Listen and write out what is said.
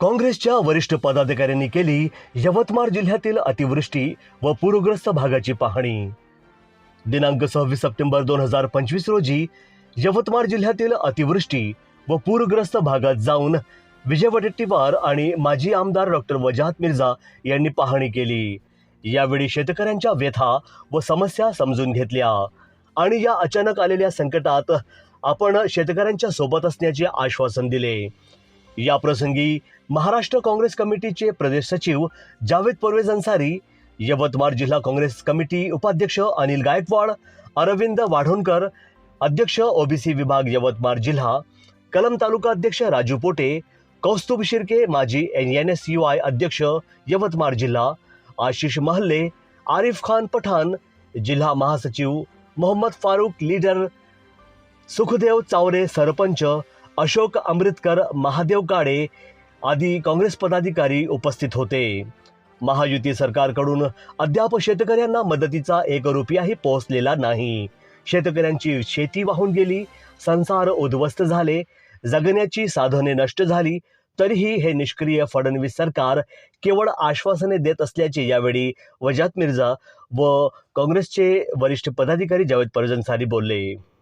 काँग्रेसच्या वरिष्ठ पदाधिकाऱ्यांनी केली यवतमाळ जिल्ह्यातील अतिवृष्टी व पूरग्रस्त भागाची पाहणी. दिनांक सव्वीस सप्टेंबर दोन हजार पंचवीस रोजी यवतमाळ जिल्ह्यातील अतिवृष्टी व पूरग्रस्त भागात जाऊन विजय वडेट्टीवार आणि माजी आमदार डॉक्टर वजाहत मिर्झा यांनी पाहणी केली. यावेळी शेतकऱ्यांच्या व्यथा व समस्या समजून घेतल्या आणि या अचानक आलेल्या संकटात आपण शेतकऱ्यांच्या सोबत असण्याचे आश्वासन दिले. या प्रसंगी महाराष्ट्र काँग्रेस कमिटीचे प्रदेश सचिव जावेद परवेज अन्सारी यवतमाळ जिल्हा काँग्रेस कमिटी उपाध्यक्ष अनिल गायकवाड अरविंद वाढोणकर अध्यक्ष ओबीसी विभाग यवतमाळ जिल्हा कलम तालुका अध्यक्ष राजू पोटे कौस्तुभ शिर्के माजी N N S U I अध्यक्ष यवतमाळ जिल्हा आशिष महल्ले आरिफ खान पठाण जिल्हा महासचिव मोहम्मद फारूक लीडर सुखदेव चावरे सरपंच अशोक अमृतकर महादेव काळे आदी काँग्रेस पदाधिकारी उपस्थित होते. महायुती सरकारकडून अद्याप शेतकऱ्यांना मदतीचा एक रुपयाही पोहोचलेला नाही. शेतकऱ्यांची शेती वाहून गेली संसार उद्ध्वस्त झाले जगण्याची साधने नष्ट झाली तरीही हे निष्क्रिय फडणवीस सरकार केवळ आश्वासने देत असल्याचे यावेळी वजात मिर्झा व काँग्रेसचे वरिष्ठ पदाधिकारी जावेद परजन्सारी बोलले.